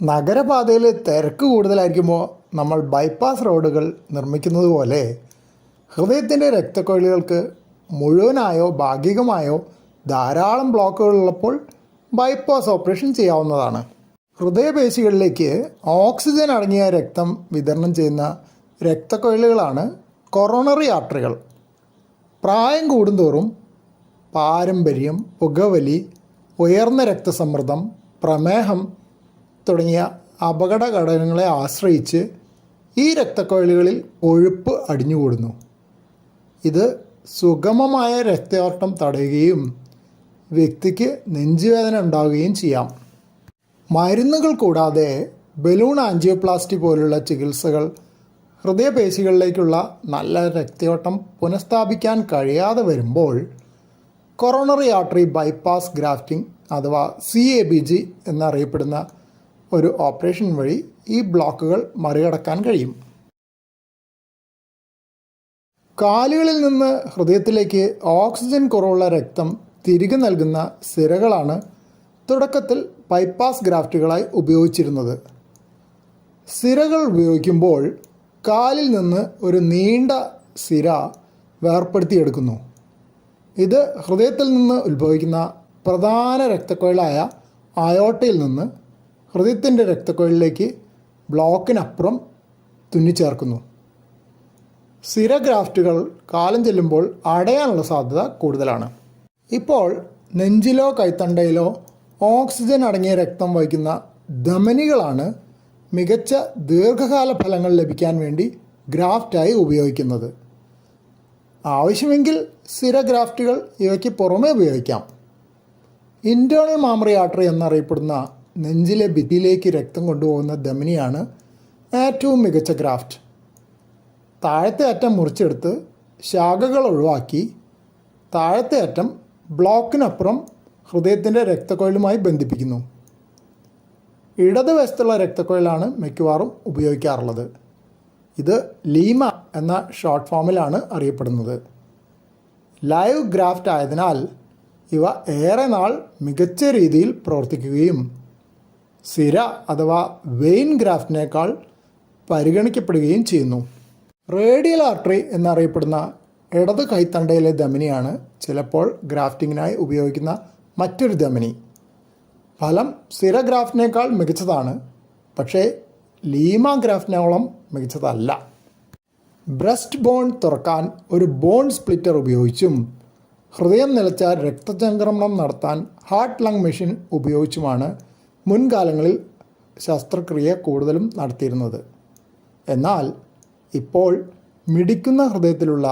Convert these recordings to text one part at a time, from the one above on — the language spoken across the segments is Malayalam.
നഗരപാതയിൽ തിരക്ക് കൂടുതലായിരിക്കുമ്പോൾ നമ്മൾ ബൈപ്പാസ് റോഡുകൾ നിർമ്മിക്കുന്നത് പോലെ ഹൃദയത്തിന്റെ രക്തക്കൊഴലുകൾക്ക് മുഴുവനായോ ഭാഗികമായോ ധാരാളം ബ്ലോക്കുകൾ ഉള്ളപ്പോൾ ബൈപ്പാസ് ഓപ്പറേഷൻ ചെയ്യാവുന്നതാണ്. ഹൃദയപേശികളിലേക്ക് ഓക്സിജൻ അടങ്ങിയ രക്തം വിതരണം ചെയ്യുന്ന രക്തക്കൊഴലുകളാണ് കൊറോണറി ആർട്ടറികൾ പ്രായം കൂടുന്തോറും പാരമ്പര്യം പുകവലി ഉയർന്ന രക്തസമ്മർദ്ദം പ്രമേഹം തുടങ്ങിയ അപകട ഘടകങ്ങളെ ആശ്രയിച്ച് ഈ രക്തക്കൊഴലുകളിൽ കൊഴുപ്പ് അടിഞ്ഞുകൂടുന്നു. ഇത് സുഗമമായ രക്തയോട്ടം തടയുകയും വ്യക്തിക്ക് നെഞ്ചുവേദന ഉണ്ടാവുകയും ചെയ്യാം. മരുന്നുകൾ കൂടാതെ ബലൂൺ ആൻജിയോപ്ലാസ്റ്റി പോലുള്ള ചികിത്സകൾ ഹൃദയപേശികളിലേക്കുള്ള നല്ല രക്തയോട്ടം പുനഃസ്ഥാപിക്കാൻ കഴിയാതെ വരുമ്പോൾ കൊറോണറി ആർട്ടറി ബൈപ്പാസ് ഗ്രാഫ്റ്റിംഗ് അഥവാ സി എ ബി ജി എന്നറിയപ്പെടുന്ന ഒരു ഓപ്പറേഷൻ വഴി ഈ ബ്ലോക്കുകൾ മറികടക്കാൻ കഴിയും. കാലുകളിൽ നിന്ന് ഹൃദയത്തിലേക്ക് ഓക്സിജൻ കുറവുള്ള രക്തം തിരികെ നൽകുന്ന സിരകളാണ് തുടക്കത്തിൽ ബൈപ്പാസ് ഗ്രാഫ്റ്റുകളായി ഉപയോഗിച്ചിരുന്നത്. സിരകൾ ഉപയോഗിക്കുമ്പോൾ കാലിൽ നിന്ന് ഒരു നീണ്ട സിര വേർപ്പെടുത്തിയെടുക്കുന്നു. ഇത് ഹൃദയത്തിൽ നിന്ന് ഉത്ഭവിക്കുന്ന പ്രധാന രക്തക്കുഴലായ അയോട്ടയിൽ നിന്ന് ഹൃദയത്തിന്റെ രക്തക്കൊഴലിലേക്ക് ബ്ലോക്കിനപ്പുറം തുന്നിച്ചേർക്കുന്നു. സിര ഗ്രാഫ്റ്റുകൾ കാലം ചെല്ലുമ്പോൾ അടയാനുള്ള സാധ്യത കൂടുതലാണ്. ഇപ്പോൾ നെഞ്ചിലോ കൈത്തണ്ടയിലോ ഓക്സിജൻ അടങ്ങിയ രക്തം വഹിക്കുന്ന ധമനികളാണ് മികച്ച ദീർഘകാല ഫലങ്ങൾ ലഭിക്കാൻ വേണ്ടി ഗ്രാഫ്റ്റായി ഉപയോഗിക്കുന്നത്. ആവശ്യമെങ്കിൽ സിര ഗ്രാഫ്റ്റുകൾ ഇവയ്ക്ക് പുറമേ ഉപയോഗിക്കാം. ഇന്റേർണൽ മാമറി ആർട്ടറി എന്നറിയപ്പെടുന്ന നെഞ്ചിലെ ഭിത്തിയിലേക്ക് രക്തം കൊണ്ടുപോകുന്ന ധമനിയാണ് ഏറ്റവും മികച്ച ഗ്രാഫ്റ്റ്. താഴത്തെ അറ്റം മുറിച്ചെടുത്ത് ശാഖകൾ ഒഴിവാക്കി താഴത്തെ അറ്റം ബ്ലോക്കിനപ്പുറം ഹൃദയത്തിന്റെ രക്തക്കൊഴലുമായി ബന്ധിപ്പിക്കുന്നു. ഇടതുവശത്തുള്ള രക്തക്കൊഴലാണ് മിക്കവാറും ഉപയോഗിക്കാറുള്ളത്. ഇത് ലീമ എന്ന ഷോർട്ട് ഫോമിലാണ് അറിയപ്പെടുന്നത്. ലൈവ് ഗ്രാഫ്റ്റ് ആയതിനാൽ ഇവ ഏറെ നാൾ മികച്ച രീതിയിൽ പ്രവർത്തിക്കുകയും സിര അഥവാ വെയിൻ ഗ്രാഫ്റ്റിനേക്കാൾ പരിഗണിക്കപ്പെടുകയും ചെയ്യുന്നു. റേഡിയൽ ആർട്ടറി എന്നറിയപ്പെടുന്ന ഇടത് കൈത്തണ്ടയിലെ ധമനിയാണ് ചിലപ്പോൾ ഗ്രാഫ്റ്റിങ്ങിനായി ഉപയോഗിക്കുന്ന മറ്റൊരു ധമനി. ഫലം സിര ഗ്രാഫ്റ്റിനേക്കാൾ മികച്ചതാണ് പക്ഷേ ലീമ ഗ്രാഫ്റ്റിനോളം മികച്ചതല്ല. ബ്രസ്റ്റ് ബോൺ തുറക്കാൻ ഒരു ബോൺ സ്പ്ലിറ്റർ ഉപയോഗിച്ചും ഹൃദയം നിലച്ച രക്തചംക്രമണം നടത്താൻ ഹാർട്ട് ലങ് മെഷീൻ ഉപയോഗിച്ചുമാണ് മുൻകാലങ്ങളിൽ ശസ്ത്രക്രിയ കൂടുതലും നടത്തിയിരുന്നത്. എന്നാൽ ഇപ്പോൾ മിടിക്കുന്ന ഹൃദയത്തിലുള്ള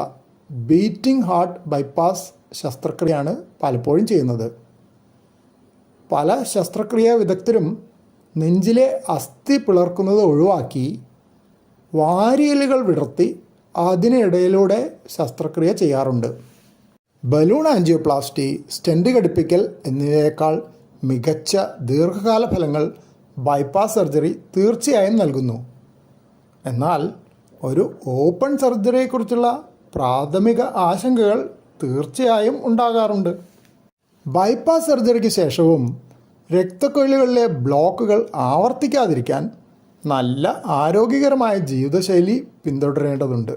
ബീറ്റിംഗ് ഹാർട്ട് ബൈപ്പാസ് ശസ്ത്രക്രിയയാണ് പലപ്പോഴും ചെയ്യുന്നത്. പല ശസ്ത്രക്രിയാ വിദഗ്ധരും നെഞ്ചിലെ അസ്ഥി പിളർക്കുന്നത് ഒഴിവാക്കി വാരിയലുകൾ വിടർത്തി അതിനിടയിലൂടെ ശസ്ത്രക്രിയ ചെയ്യാറുണ്ട്. ബലൂൺ ആൻജിയോപ്ലാസ്റ്റി സ്റ്റെന്റ് ഘടിപ്പിക്കൽ എന്നിവയേക്കാൾ മികച്ച ദീർഘകാല ഫലങ്ങൾ ബൈപ്പാസ് സർജറി തീർച്ചയായും നൽകുന്നു. എന്നാൽ ഒരു ഓപ്പൺ സർജറിയെക്കുറിച്ചുള്ള പ്രാഥമിക ആശങ്കകൾ തീർച്ചയായും ഉണ്ടാകാറുണ്ട്. ബൈപ്പാസ് സർജറിക്ക് ശേഷവും രക്തക്കൊഴിലുകളിലെ ബ്ലോക്കുകൾ ആവർത്തിക്കാതിരിക്കാൻ നല്ല ആരോഗ്യകരമായ ജീവിതശൈലി പിന്തുടരേണ്ടതുണ്ട്.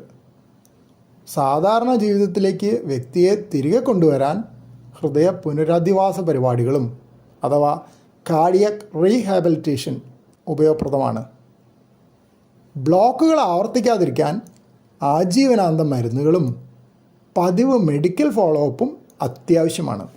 സാധാരണ ജീവിതത്തിലേക്ക് വ്യക്തിയെ തിരികെ കൊണ്ടുവരാൻ ഹൃദയ പുനരധിവാസ പരിപാടികളും അഥവാ കാർഡിയക് റീഹാബിലിറ്റേഷൻ ഉപയോഗപ്രദമാണ്. ബ്ലോക്കുകൾ ആവർത്തിക്കാതിരിക്കാൻ ആജീവനാന്ത മരുന്നുകളും പതിവ് മെഡിക്കൽ ഫോളോ അപ്പും അത്യാവശ്യമാണ്.